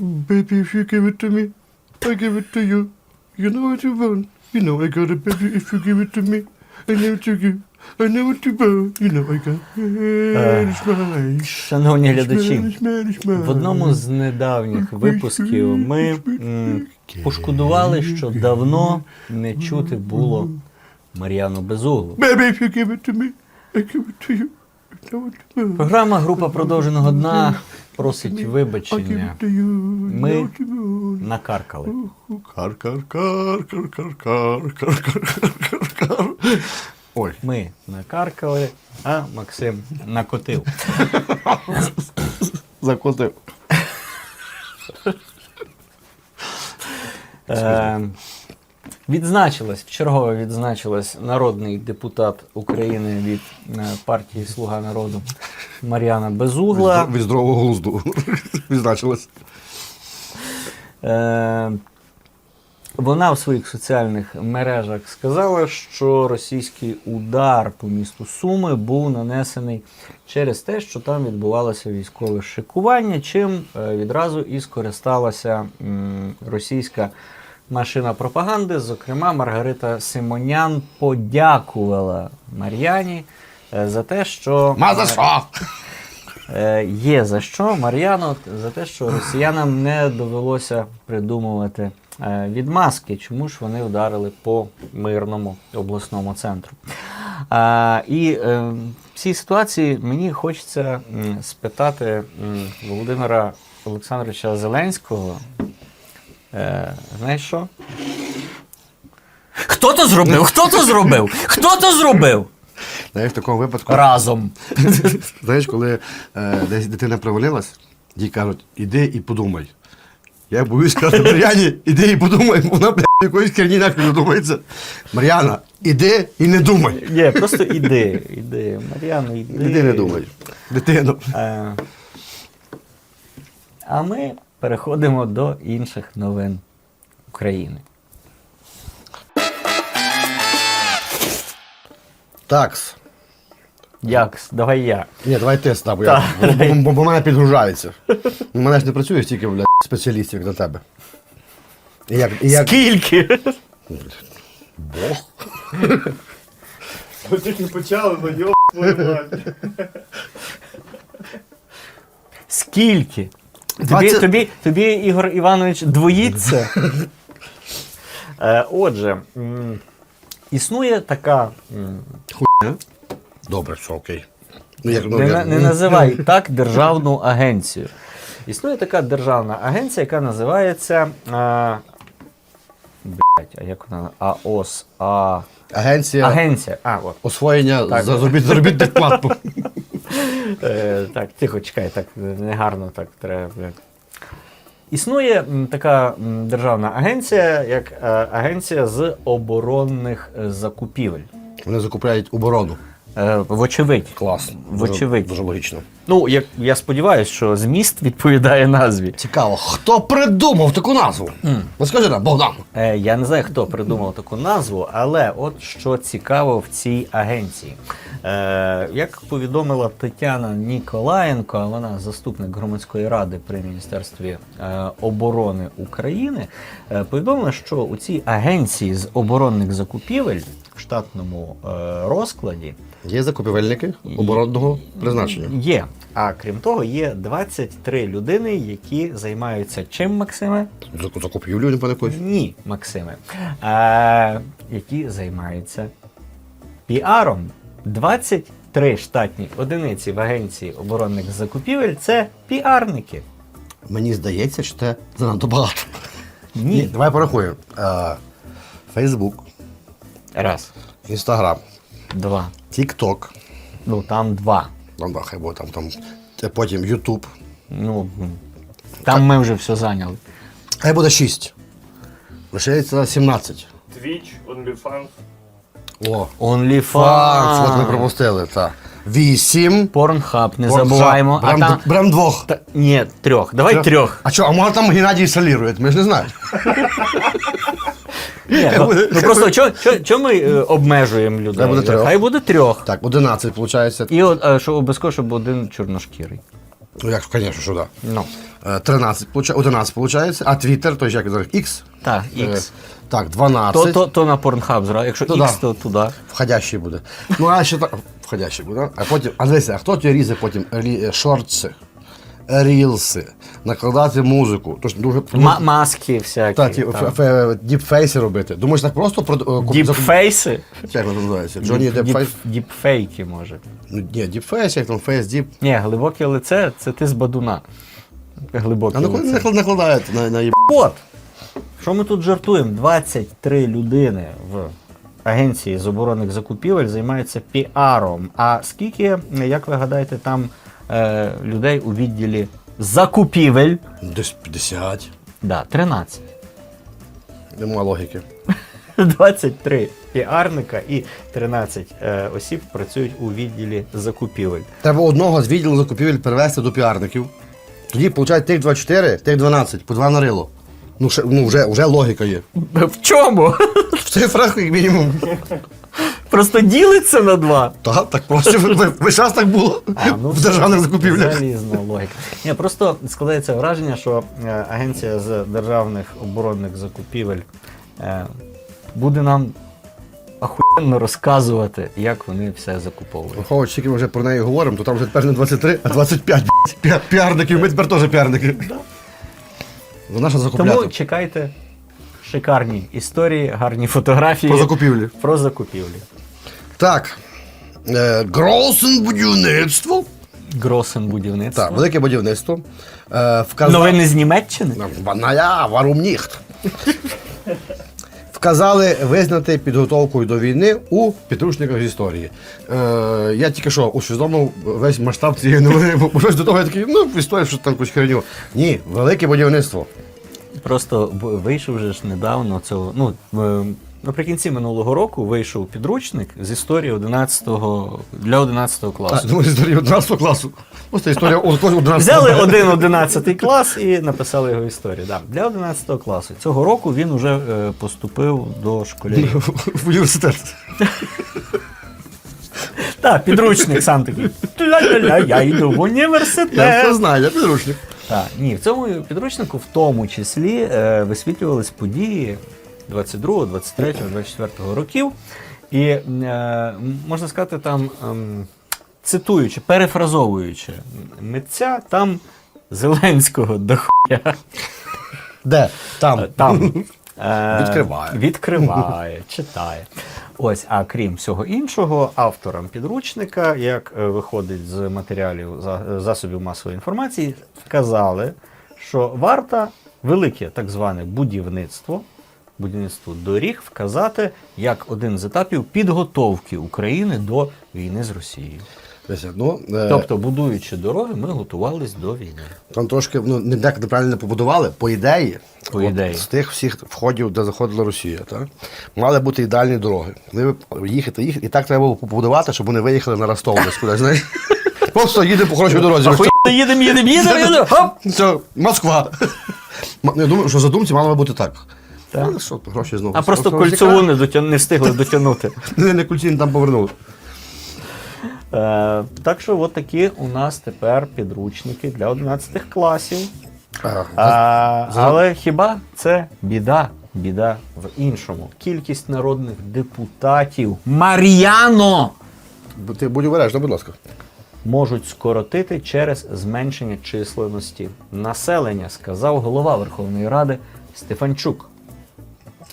Baby, if you give it to me, I give it to you. You know what you want. You know I got it, baby, if you give it to me. I know what you give. I know what you want. You know I got it. Шановні глядачі, в одному з недавніх випусків ми м, пошкодували, що давно не чути було Мар'яну Безуглу. Baby, if you give it to me, I give it to you. You know what you want. Програма Група продовженого дна просить вибачення. Ми накаркали. Кар, кар, кар, кар, кар, кар, кар, кар, кар. Ой, Ми накаркали, а Максим накотив. закотив. Е, відзначилась, вчергове відзначилась народний депутат України від е, партії Слуга народу Мар'яна Безугла. Від здорового глузду відзначилось. Е, вона в своїх соціальних мережах сказала, що російський удар по місту Суми був нанесений через те, що там відбувалося військове шикування, чим е, відразу і скористалася російська машина пропаганди. Зокрема, Маргарита Симонян подякувала Мар'яні е, за те, що Ма за що? Е, Є за що, Мар'яно, за те, що росіянам не довелося придумувати е, відмазки, чому ж вони вдарили по мирному обласному центру. А, і в цій ситуації мені хочеться спитати Володимира Олександровича Зеленського. Е, знаєш що? Хто то зробив? Хто то зробив? Хто то зробив? Знаєш, в такому випадку, Разом. знаєш, коли е, десь дитина провалилась, їй кажуть, іди і подумай. Я боюсь сказати Мар'яні, іди і подумай, вона, блядь, якоїсь херні не думається. Мар'яна, іди і не думай. Ні, просто іди, іди. Мар'яно, іди. Іди не думай. Дитино. Е, А ми переходимо до інших новин України. Такс. Як? Давай я. Ні, давай ти бо, Так. я, бо, бо, бо мене підгружається. У мене ж не працює стільки блядь, спеціалістів, як на тебе. І як, і як... Скільки? Бог. Ви тільки почали, ну йо твою мать. Скільки? Тобі, Двадцять- тобі, тобі, Ігор Іванович, двоїться? Е, Отже, м, існує така. м, Добре, все окей. Ну, як, ну, Не, як- не називай так державну агенцію. Існує така державна агенція, яка називається. А, блять, а як вона? АОС. А, Агенція агенція. А, от. освоєння за заробіт, заробітних плат. Е, так, тихо, чекай, так негарно так треба. Існує така державна агенція, як е, агенція з оборонних е, закупівель. Вони закупляють оборону. Е, вочевидь. Клас. Вочевидь. Дуже, дуже логічно. Ну, як я сподіваюся, що зміст відповідає назві. Цікаво, хто придумав таку назву? Ну скажи нам, Богдан. Е, я не знаю, хто придумав таку назву, але от що цікаво в цій агенції. Е, як повідомила Тетяна Ніколаєнко, вона заступник громадської ради при Міністерстві е, оборони України, е, повідомила, що у цій агенції з оборонних закупівель в штатному е, розкладі Є закупівельники оборонного призначення. є. А крім того, є 23 людини, які займаються чим, Максиме? Закупівлю, не пане якось. Ні, Максиме. А, які займаються піаром. 23 штатні одиниці в агенції оборонних закупівель це піарники. Мені здається, що це занадто багато. Ні. Давай порахуємо. Е, Фейсбук, Раз, Інстаграм, два. Тікток. Ну там два. Там, да, хай буде там, там. Потім Ютуб. Ну, там ми вже все зайняли. Хай буде 6. Лишається 17. Twitch, OnlyFans. О, OnlyFans. от ми пропустили, так. 8. Порнхаб, не забуваємо. А там... брем двох. Та, ні, трьох. Давай трьох. А що, а може там Геннадій солірує? Ми ж не знаємо. Ні, ну, ну просто чо, чо, чо ми е, обмежуємо людей? буде трьох. Хай буде трьох. Так, 11, виходить. І от, е, що обов'язково, щоб один чорношкірий. Ну як, звісно, що да. Ну. Е, 13, получа- 11 виходить, а Twitter, то як зараз, X. Так, Е, X. Так, 12. То, то, то на Pornhub зразу. Якщо То X, да. то туди. Входящий буде. Ну, а ще так. Входящий буде. А потім. А дивися, а хто ті різе потім рі- е, шортси, рілси, накладати музику. Тож дуже Ма- маски всякі. та, ті, там. ф- ф- діпфейси робити. Думаєш, так просто про закуп- Діпфейси? Як воно називається? Джонні Діп- Депфейс? Діпфейки, може. Ну, ні, діпфейс, як там фейс діп. Ні, глибоке лице це ти з бадуна. Глибоке А ну лице. коли наклад- накладають на, на їб... От, що ми тут жартуємо? 23 людини в агенції з оборонних закупівель займаються піаром. А скільки, як ви гадаєте, там е, людей у відділі закупівель? Десь 50. Да, 13. Нема логіки. 23 піарника і 13 е, осіб працюють у відділі закупівель. Треба одного з відділу закупівель перевести до піарників. Тоді, виходить, тих 24, тих 12, по два на рило. Ну, ще, ну вже, вже логіка є. В чому? В цифрах, як мінімум. Просто ділиться на два. Так, так просто весь час так було в державних закупівлях. Залізна логіка. Ні, просто складається враження, що е, агенція з державних оборонних закупівель е, буде нам ахуєнно розказувати, як вони все закуповують. Враховуючи, скільки ми вже про неї говоримо, то там вже тепер не 23, а 25 б***ь, пі- піарників. Ми тепер теж піарники. За закупляти. Тому чекайте шикарні історії, гарні фотографії Про закупівлі. про закупівлі. Так. Е, Гросен будівництво. Гросен будівництво. Так, велике будівництво. Е, вказав... Новини з Німеччини? Ваная, варумніхт. Вказали визнати підготовкою до війни у підручниках історії. Е, я тільки що усвідомив весь масштаб цієї новини, бо щось до того я такий, ну, в що там якусь херню. Ні, велике будівництво. Просто вийшов же ж недавно цього. Ну, в- наприкінці минулого року вийшов підручник з історії 11 для 11 А, класу. ну, історія 11 класу. Просто історія 11 Взяли один 11 клас і написали його історію. Да. Для 11 класу. Цього року він вже е, поступив до школярів. в університет. Так, підручник сам такий. «Ля-ля-ля, Я йду в Я це університет. знаю, я підручник. Так, ні, в цьому підручнику в тому числі е, висвітлювались події 22, 23, 24 років. І е, можна сказати, там, ем, цитуючи, перефразовуючи митця, там Зеленського дохуя. Де? Там. Там е, Відкриває. відкриває, читає. Ось, а крім всього іншого, авторам підручника, як е, виходить з матеріалів засобів масової інформації, вказали, що варто велике так зване будівництво, будівництво доріг вказати як один з етапів підготовки України до війни з Росією. Ну, е, Тобто, будуючи дороги, ми готувались до війни. Там трошки ну, не так неправильно побудували, по ідеї. По от ідеї. З тих всіх входів, де заходила Росія, так? мали бути ідеальні дороги. Вони їхати, їхати. І так треба було побудувати, щоб вони виїхали на Ростов десь кудись, знаєш. Просто їдемо по хорошій дорозі. Їдемо, їдемо, їдемо, їдемо, Москва. Я думаю, що за думці мало бути так. Так. Але що, гроші знову. А просто Просто кольцеву не, дотя... не встигли дотягнути. Не, не кульці там повернули. Е, так що от такі у нас тепер підручники для 11 класів. А, А, але хіба це біда? Біда в іншому. Кількість народних депутатів Мар'яно бо Ти будь обережна, будь ласка. можуть скоротити через зменшення численності населення, сказав голова Верховної Ради Стефанчук.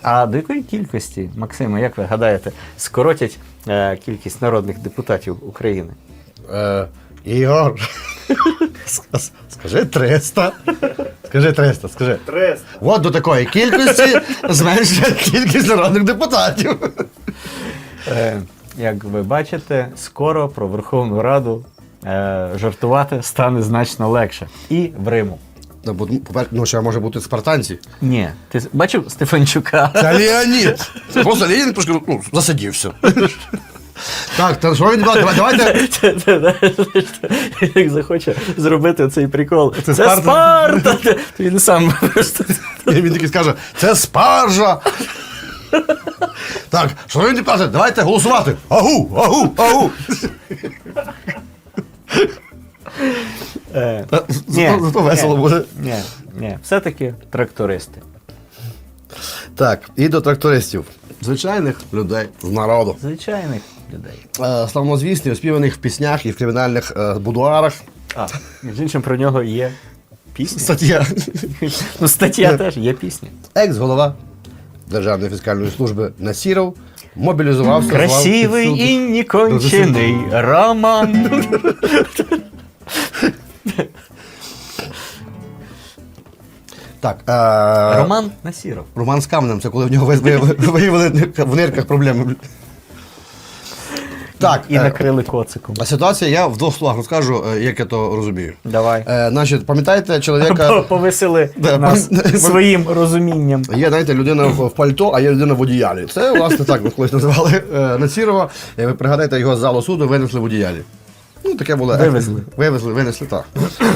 А до якої кількості, Максиме, як ви гадаєте, скоротять е, кількість народних депутатів України? Е, Ігор. Скажи 300. Скажи 300, скажи. Трест. От до такої кількості зменшує кількість народних депутатів. Е, як ви бачите, скоро про Верховну Раду е, жартувати стане значно легше. І в Риму. Ну, бо, ще може бути спартанці. Ні, ти бачив Стефанчука? Це Леонід. Це просто Ленін трошки ну, засидівся. Так, та що він давай, давайте. Як захоче зробити цей прикол. Це, Спарта. Спарта! Він сам просто. Він такий скаже, це спаржа. Так, шановні депутати, давайте голосувати. Агу, агу, агу. Е, зато- весело буде. Ні, ні, все-таки трактористи. Так, і до трактористів. Звичайних людей з народу. Звичайних людей. Е, Славнозвісний, оспіваних в піснях і в кримінальних е, будуарах. А, між іншим про нього є пісня. Стаття. Ну, стаття теж є пісня. Екс-голова Державної фіскальної служби Насіров мобілізувався. звав Красивий під суд. і некончений роман. Так, е, Роман Насіров. Роман з каменем, це коли в нього виявили, в нирках проблеми. Так, І е, накрили коциком. а ситуація, я в двох словах розкажу, е, як я то розумію. Давай. Е, значить, пам'ятаєте чоловіка. Повесели Да, нас пам- своїм розумінням. Є, знаєте, людина в пальто, а є людина в одіялі. Це, власне, так ми колись називали е, Націрова. Е, Ви пригадайте, його з залу суду винесли в одіялі. Таке було. Вивезли. Вивезли, винесли, так.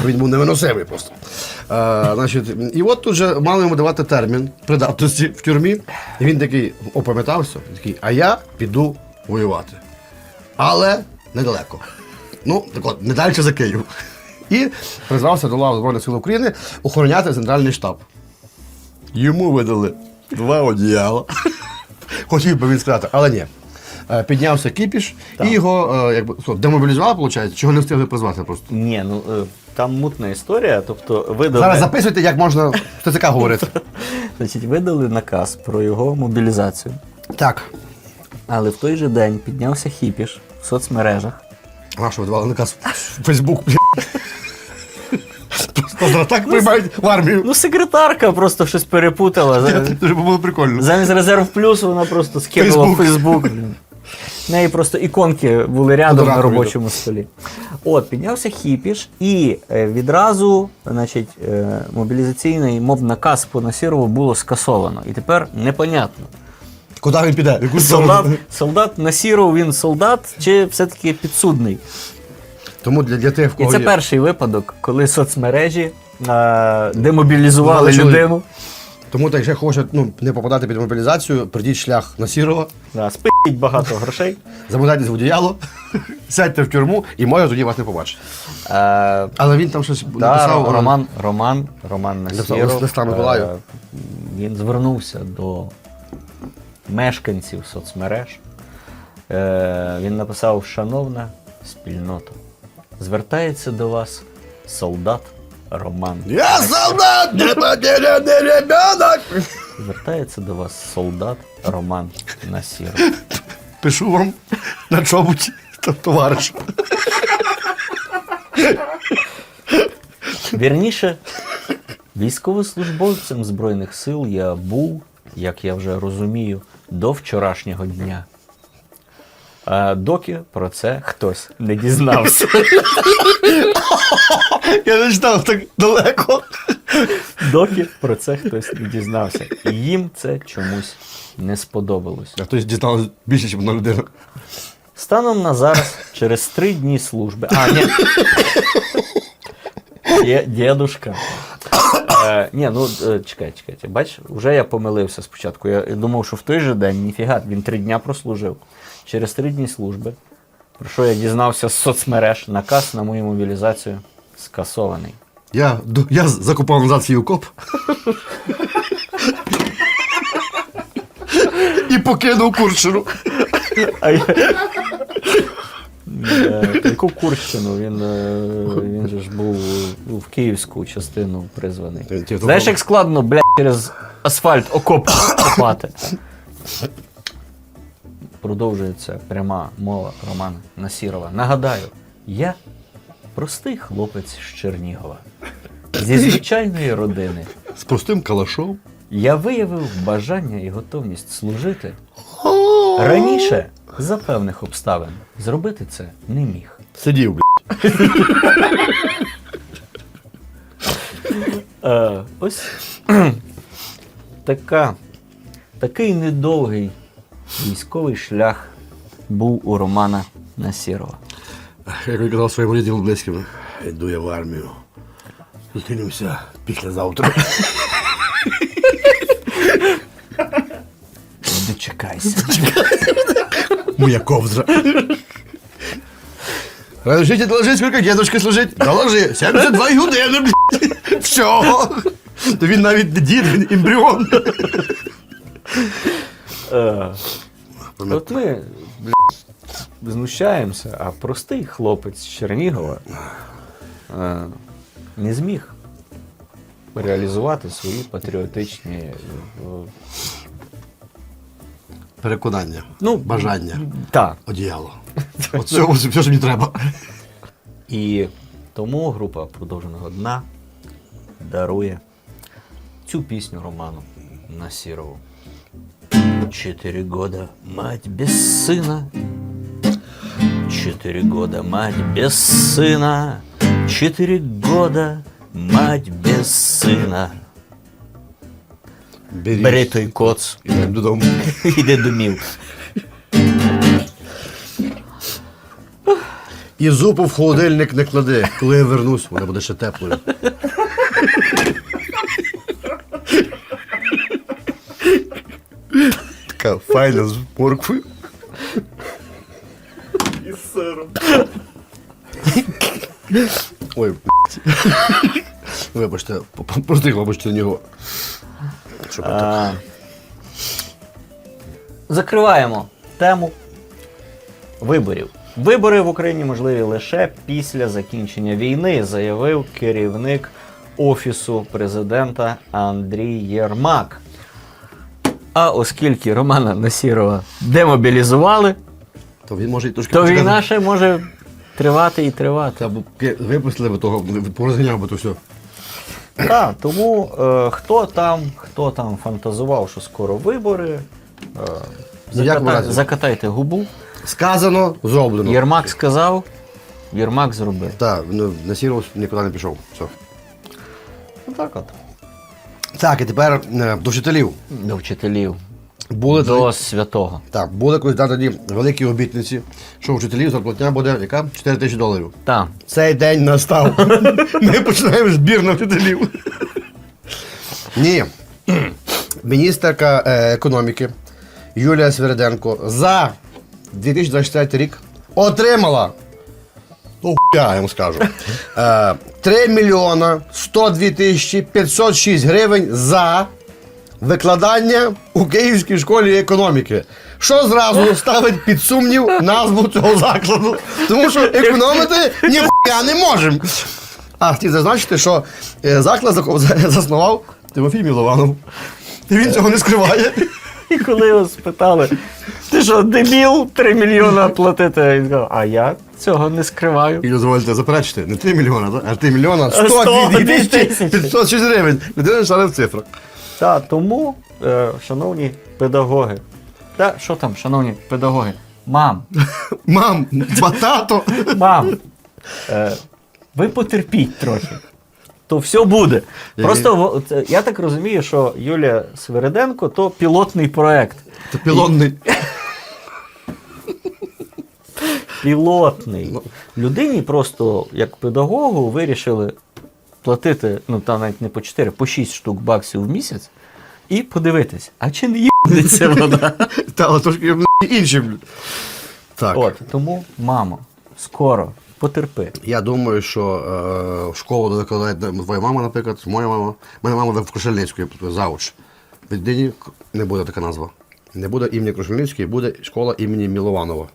Він був невиносимий просто. Е, значить, і от тут же мали йому давати термін придатності в тюрмі. І він такий опам'ятався, такий, а я піду воювати. Але недалеко. Ну, так от, не далі за Київ. І призвався до лав Збройних сил України охороняти центральний штаб. Йому видали два одіяла. Хотів би він сказати, але ні. Е, Піднявся кіпіш і його е, якби, що, демобілізували, виходить, чого не встигли призвати просто. Ні, ну е, там мутна історія. Тобто видали, Зараз записуйте, як можна ТЦК говорити. значить, видали наказ про його мобілізацію. Так. Але в той же день піднявся хіпіш в соцмережах. А що видавали наказ в Фейсбук, блін. Просто так приймають в армію. Ну, секретарка просто щось перепутала. Дуже було прикольно. Замість резерв плюс вона просто скинула в Фейсбук. В неї просто іконки були рядом на робочому столі. От, піднявся хіпіш, і е, відразу значить, е, мобілізаційний моб-наказ по Насірову було скасовано. І тепер непонятно. Куди він піде? Яку Солдат, солдат Насіров, він солдат чи все-таки підсудний? Тому для, для тих, в І це є... перший випадок, коли соцмережі е, демобілізували людину. Тому, так, якщо хочуть ну, не попадати під мобілізацію, прийдіть шлях на Сірова, Да, спить багато грошей. замотайтесь в одіяло, сядьте в тюрму і може тоді вас не побачить. Е, Але він там щось Да, написав. Роман, Роман, Роман Насіров, листа Миколаю. е, Він звернувся до мешканців соцмереж. Е, Він написав: Шановна спільнота, звертається до вас солдат Роман. Я солдат, не потерянный ребенок! Звертається до вас солдат Роман Насіров. Пишу вам на чоботі, т- товариш. Вірніше, військовослужбовцем Збройних сил я був, як я вже розумію, до вчорашнього дня. А доки про це хтось не дізнався. Я не читав так далеко. Доки про це хтось не дізнався. І їм це чомусь не сподобалось. А хтось дізналось більше, ніж одна людина. Станом на зараз, через три дні служби. А, ні. Є дідушка. Е, ні, ну е, чекай, чекайте. Бач, вже я помилився спочатку. Я думав, що в той же день, ніфіга, він три дня прослужив. Через три дні служби, про що я дізнався з соцмереж, наказ на мою мобілізацію скасований. Я, ду- я з- закопав назад свій окоп. І покинув Курщину. А я... Е, Яку Курщину? Він, е, він же ж був в київську частину призваний. Ти Знаєш, як складно, блядь, через асфальт окоп копати. Продовжується пряма мова Романа Насірова. Нагадаю, я простий хлопець з Чернігова. Зі звичайної родини. З простим калашом. Я виявив бажання і готовність служити. Раніше, за певних обставин, зробити це не міг. Сидів, блядь. Е, ось така, такий недовгий військовий шлях був у Романа Насірова. Як він казав своїм рідним близьким, йду я в армію. Зустрінемося післязавтра. Дочекайся. Моя ковдра. Разрешите доложить, сколько дедушки служить? Доложи. 72 години, блядь. Все. То він навіть дід, він ембріон. От ми блядь, знущаємося, а простий хлопець з Чернігова е, не зміг реалізувати свої патріотичні е, Переконання. Ну, Бажання. Так. Одіяло. От все, все, що мені треба. І тому група продовженого дна дарує цю пісню Роману Насірову. Четыре года мать без сына, Четыре года мать без сына, Четыре года мать без сына. Беріть. Бери той коц, Ідемо додому. іди домів. І зупу в холодильник не клади. Коли я вернусь, вона буде ще теплою. Така файна з морквою. І з сиром. Ой, блядь. Вибачте, п- п- прости, вибачте на нього. Щоб так. А, Закриваємо тему виборів. Вибори в Україні можливі лише після закінчення війни, заявив керівник Офісу президента Андрій Єрмак. А оскільки Романа Насірова демобілізували, То він може і трошки то війна ще може тривати і тривати. Та б випустили б того, порозганяв би то все. Так, тому е, хто там, хто там фантазував, що скоро вибори, е, Ні заката- закатайте губу. Сказано, зроблено. Єрмак сказав, Єрмак зробив. Так, ну, Насіров нікуди не пішов. Все. Ну так от. Так, і тепер е, до вчителів. До вчителів. Були До тоді, святого. так, були колись дати тоді великі обітниці, що вчителів зарплатня буде яка? 4 тисячі доларів. Так. Цей день настав. Ми починаємо збір на вчителів. Ні. Міністерка е, економіки Юлія Свериденко за 2024 рік отримала. Ну, я йому скажу. Е, 3 мільйона 102 тисячі 506 гривень за викладання у Київській школі економіки. Що зразу ставить під сумнів назву цього закладу. Тому що економити ніхуя не можемо. А хотів зазначити, що е, заклад заснував Тимофій Мілованов. І він цього не скриває. І коли його спитали, ти що, дебіл 3 мільйона платити? Він сказав, а я цього не скриваю. І дозвольте заперечити, не 3 мільйона, а 3 мільйона 102 102 тисячі тисячі. 506 гривень. Людина шарив в цифрах. Так, тому, е, шановні педагоги, та що там, шановні педагоги, мам, Мам, батато. Мам, е, ви потерпіть трохи. То все буде. Просто во- це- я так розумію, що Юлія Свириденко то пілотний проект. Це пілонний. Пілотний. Людині просто, як педагогу, вирішили платити, ну там навіть не по 4, по 6 штук баксів в місяць, і подивитись, а чи не їбнеться вона? Та, але трошки інші. Так. От, тому, мамо, скоро, потерпи. Я думаю, що е, в школу докладає твоя мама, наприклад, моя мама. Мене мама в Крушельницької, завуч. В Віднині не буде така назва. Не буде імені Крушельницької, буде школа імені Мілованова.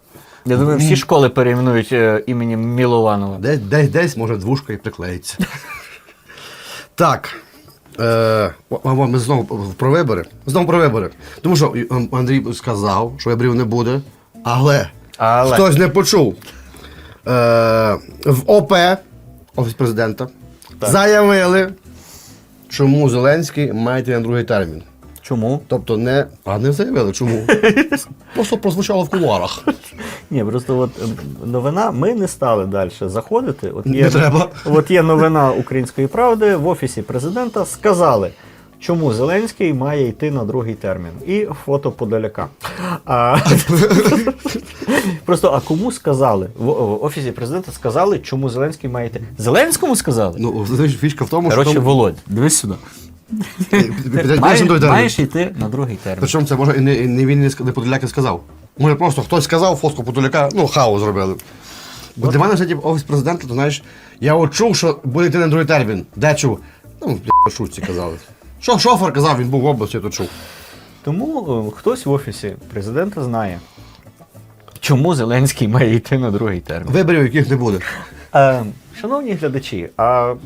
Я думаю, всі школи перейменують е, іменем Мілованова. Десь, десь, десь може двушка і приклеїться. так. Е, ми знову про вибори. Знову про вибори. Тому що Андрій сказав, що виборів не буде, але, Але. хтось не почув. Е, в ОП, Офіс президента, заявили, чому Зеленський має на другий термін. Чому? Тобто не. А не заявили, чому? Просто прозвучало в кулуарах. Ні, просто от е, новина, ми не стали далі заходити. От Не треба. От є новина Української правди в офісі президента. Сказали, чому Зеленський має йти на другий термін. І фото подаляка. А, просто а кому сказали? В, в офісі президента сказали, чому Зеленський має йти. Зеленському сказали? Ну, знаєш, фішка в тому, що. Коротше, там- Володь, дивись сюди. Маєш, маєш йти на другий термін. Причому це може і не, не він не, ск- не Подоляк сказав. Може просто хтось сказав, фотку Подоляка, ну, хаос зробили. Бо для мене типу, офіс президента, то знаєш, я от чув, що буде йти на другий термін. Де чув? Ну, бля, шутці казали. Що шофер казав, він був в області, то чув. Тому е, хтось в офісі президента знає, чому Зеленський має йти на другий термін. Виборів, яких не буде. Е, шановні глядачі, а м,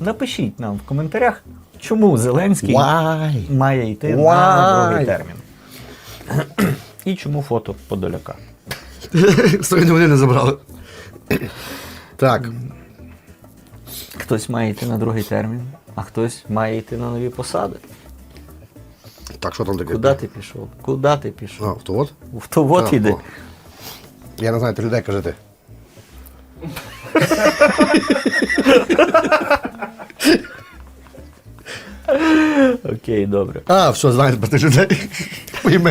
напишіть нам в коментарях, чому Зеленський Why? має йти на другий термін. І чому фото Подоляка. Стої вони не забрали. Так. Хтось має йти на другий термін, а хтось має йти на нові посади. Так, що там таке? Куди ти пішов? Куди ти А, пішов? то от? В то от А, іди. о. Я не знаю, ти людей кажете. Окей, добре. А, все, знаєте про тих людей.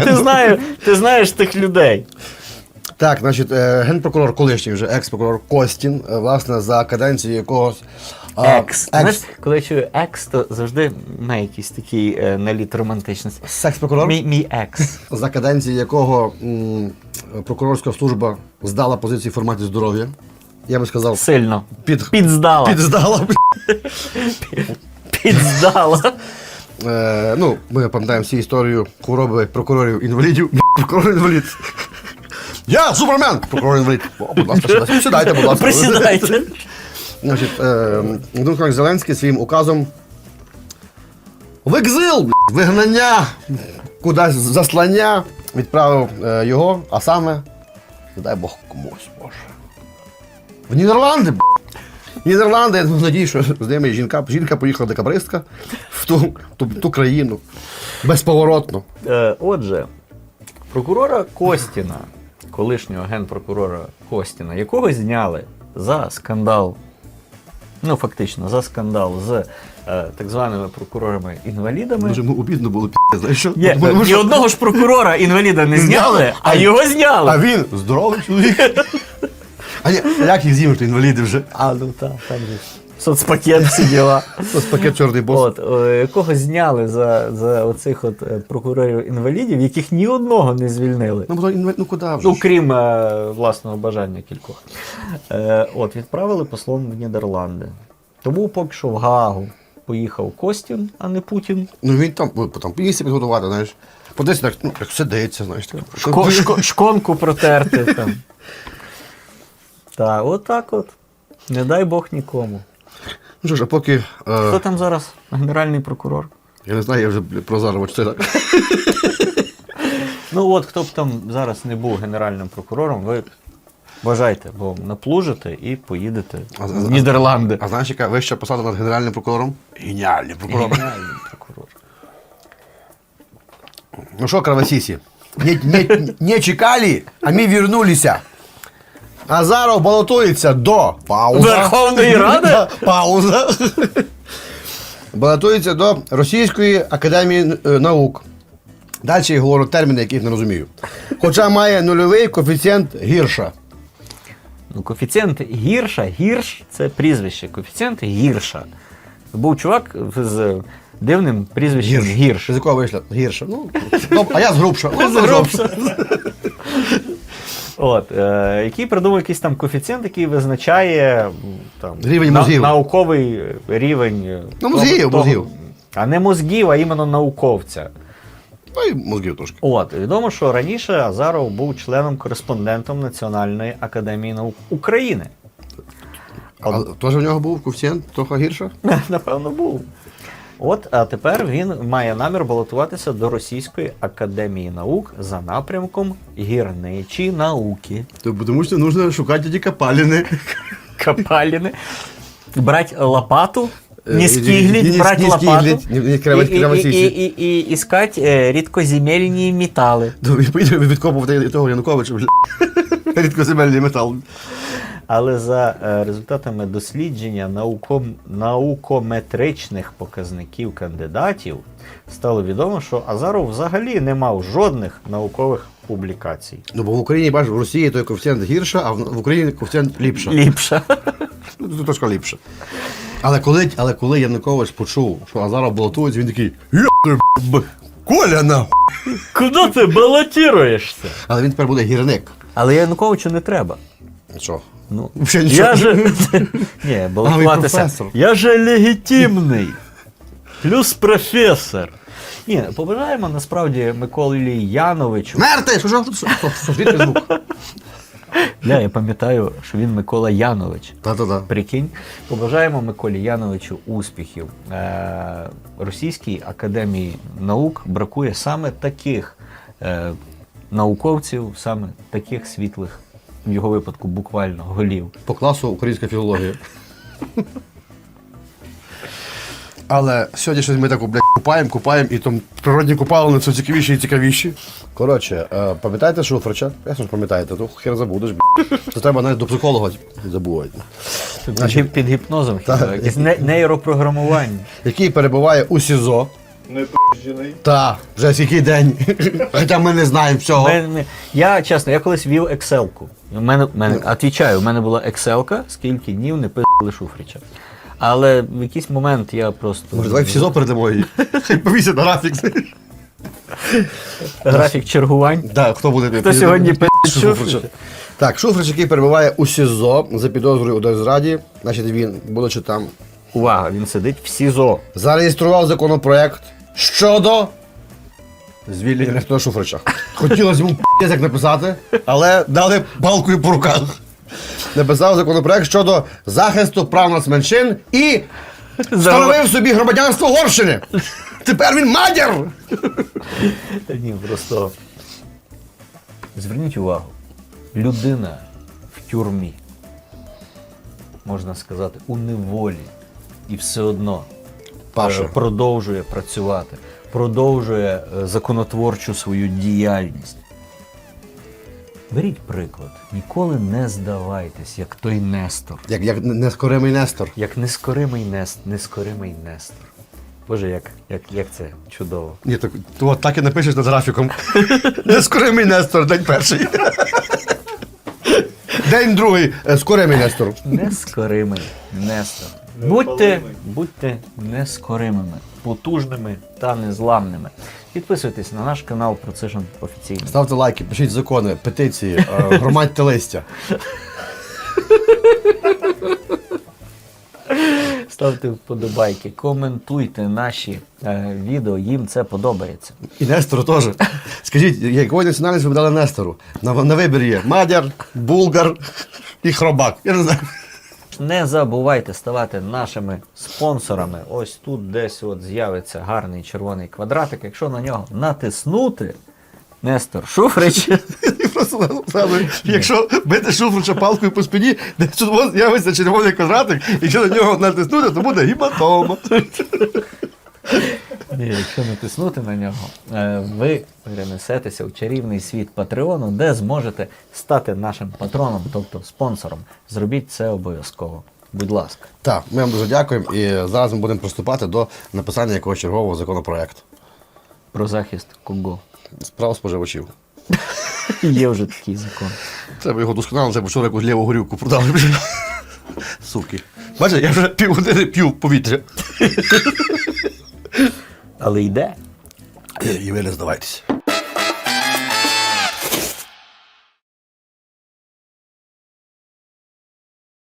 Ти знаєш, ти знаєш тих людей. Так, значить, е, генпрокурор колишній вже екс-прокурор Костін, е, власне, за каденції якогось. а, Екс. Знаєш, коли я чую екс, то завжди має якийсь такий е, наліт романтичності. Секс-прокурор, Мій, мій екс. за каденції якого м, прокурорська служба здала позиції в форматі здоров'я. Я би сказав, Сильно. під, Підздала. підздала. Підздала. Е, ну, ми пам'ятаємо всі історію хвороби прокурорів інвалідів. Прокурор інвалід. Я супермен! Прокурор інвалід. О, будь ласка, сідайте, сідайте, будь ласка. Присідайте. Значить, е, Володимир Зеленський своїм указом в екзил, бля, вигнання, кудись заслання відправив е, його, а саме, не дай Бог комусь, Боже. В Нідерланди, бля. Нідерланди, я надію, що з ними жінка, жінка поїхала декабристка в ту, ту, ту країну. Безповоротно. Е, Отже, прокурора Костіна, колишнього генпрокурора Костіна, якого зняли за скандал, ну фактично, за скандал з е, так званими прокурорами-інвалідами. Дуже йому обідно було пі***, знаєш що? Є, Тому ні що- одного ж прокурора інваліда не зняли, а його зняли. А він здоровий чоловік. А ні, як їх з'їм, що інваліди вже? А, ну так, там же ж соцпакет всі діла. Ось пакет чорний бос. От, е, якого зняли за, за оцих от е, прокурорів-інвалідів, яких ні одного не звільнили. Ну, бо інвалід, ну куди вже? Ну, ж? крім е, власного бажання кількох. Е, от, відправили послом в Нідерланди. Тому поки що в Гаагу поїхав Костін, а не Путін. Ну він там, ну, там їсти підготувати, знаєш. Подивися, так, ну, як сидиться, знаєш. Так. Шко, шко, шконку протерти там. Так, отак от. Не дай Бог нікому. Ну що ж, а поки. Хто Е, там зараз? Генеральний прокурор? я не знаю, я вже про Зарова читаю. Ну от хто б там зараз не був генеральним прокурором, ви бажайте, бо наплужите і поїдете А- в а- Нідерланди. А знаєш, яка вища посада над генеральним прокурором? Геніальний прокурор. Генеральний прокурор. Ну що, кровосісі? Не, не, не чекали, а ми вернулися. Азаров балотується до пауза. Верховної Ради? Пауза. Балотується до Російської академії е, наук. Далі я говорю терміни, яких не розумію. Хоча має нульовий коефіцієнт гірша. Ну, коефіцієнт гірша, гірш це прізвище. Коефіцієнт гірша. Був чувак з дивним прізвищем гірш. З якого вийшла? Гірша. Ну, ну, а я згрубша. Ну, Згрубша. От, е, який придумав якийсь там коефіцієнт, який визначає там, Рівень мозгів. науковий рівень. е, Ну, мозгів, того- мозгів. А не мозгів, а іменно науковця. Ну і мозгів трошки. От, відомо, що раніше Азаров був членом-кореспондентом Національної академії наук України. А теж в нього був коефіцієнт трохи гірша? Напевно, був. От, а тепер він має намір балотуватися до Російської академії наук за напрямком гірничі науки. Тому що потрібно шукати ті копалини. Копаліни. Брать лопату, Е, не скиглить, і- брать не лопату. не- не крева- і, і, і, і, і, і іскать е, рідкоземельні метали. То він відкопувати того Януковича, бля. Рідкоземельний метал. Але за е, результатами дослідження науком, наукометричних показників кандидатів стало відомо, що Азаров взагалі не мав жодних наукових публікацій. Ну, бо в Україні, бачиш, в Росії той коефіцієнт гірше, а в Україні коефіцієнт ліпше. Ліпша. Ну, трошки ліпше. Але коли, але коли Янукович почув, що Азаров балотується, він такий «Йо, б, Коля нахуй!» Куди ти балотіруєшся? Але він тепер буде гірник. Але Януковичу не треба. Що? Ну, Ще нічого. я же. Ні, балотуватися. професор. Я же легітимний. Плюс професор. Ні, побажаємо насправді Миколі Яновичу. Мерти! Що ж що? Що звідки звук? Я, я пам'ятаю, що він Микола Янович. Та-та-та. Прикинь, побажаємо Миколі Яновичу успіхів. Е, Російській академії наук бракує саме таких е, науковців, саме таких світлих, в його випадку буквально голів. По класу українська філологія. Але сьогодні щось ми таку, блядь, купаємо, купаємо, і там природні купалини все цікавіші і цікавіші. Коротше, е, пам'ятаєте Шуфрича? Ясно ж пам'ятаєте, то хер забудеш, блядь. Це треба навіть до психолога забувати. Під, під гіпнозом хіба, якесь не- нейропрограмування. Який перебуває у СІЗО. Не пи***джений. Та, вже скільки день. Хоча ми не знаємо всього. Ми- ми- я чесно, я колись вів Excel-ку. У мене, мене, отвічаю, у мене була Excel-ка, скільки днів не пили Шуфрича. Але в якийсь момент я просто. Може, давай в СІЗО передамо її. Хай повісить на графік. Графік чергувань. Да, хто буде Хто сьогодні Шуфрича? Шуфрича? Так, Шуфрич, який перебуває у СІЗО за підозрою у держзраді, значить він, будучи там, Увага, він сидить в СІЗО. зареєстрував законопроект щодо звільнення Нестора Шуфрича. Хотілося йому язик написати, але дали палкою по руках. Написав законопроект щодо захисту прав нацменшин і встановив собі громадянство Угорщини. Тепер він мадір! Ні, просто. Зверніть увагу, людина в тюрмі, можна сказати, у неволі, і все одно Паша. е, продовжує працювати, продовжує е, законотворчу свою діяльність. Беріть приклад, ніколи не здавайтесь, як той Нестор, Як, як нескоримий Нестор. як нескоримий Нест, нескоримий Нестор. Боже, як, як, як це чудово. Ні, так, то от так і напишеш над графіком. Нескоримий Нестор, день перший. День другий, е, скоримий Нестор. Нескоримий Нестор. Будьте, будьте нескоримими, потужними та незламними. Підписуйтесь на наш канал Precision офіційно. Ставте лайки, пишіть закони, петиції, е, громадьте листя. Ставте вподобайки, коментуйте наші е, відео, їм це подобається. І Нестору теж. Скажіть, якої національності ви дали Нестору? На, на вибір є мадяр, булгар і хробак. Я не знаю. Не забувайте ставати нашими спонсорами. Ось тут десь от з'явиться гарний червоний квадратик. Якщо на нього натиснути, Нестор Шуфрич. Просто якщо бити шуфрича палкою по спині, десь з'явиться червоний квадратик, і якщо на нього натиснути, то буде гематома. Ні, якщо натиснути на нього, е, ви перенесетеся в чарівний світ Патреону, де зможете стати нашим патроном, тобто спонсором. Зробіть це обов'язково. Будь ласка. Так, ми вам дуже дякуємо. І зараз ми будемо приступати до написання якогось чергового законопроекту. Про захист кого. Справ споживачів. Є вже такий закон. Треба його досконало, треба вчора якусь ліву горілку продали. Суки. Бачите, я вже півгодини п'ю повітря. Але йде. І ви не здавайтеся.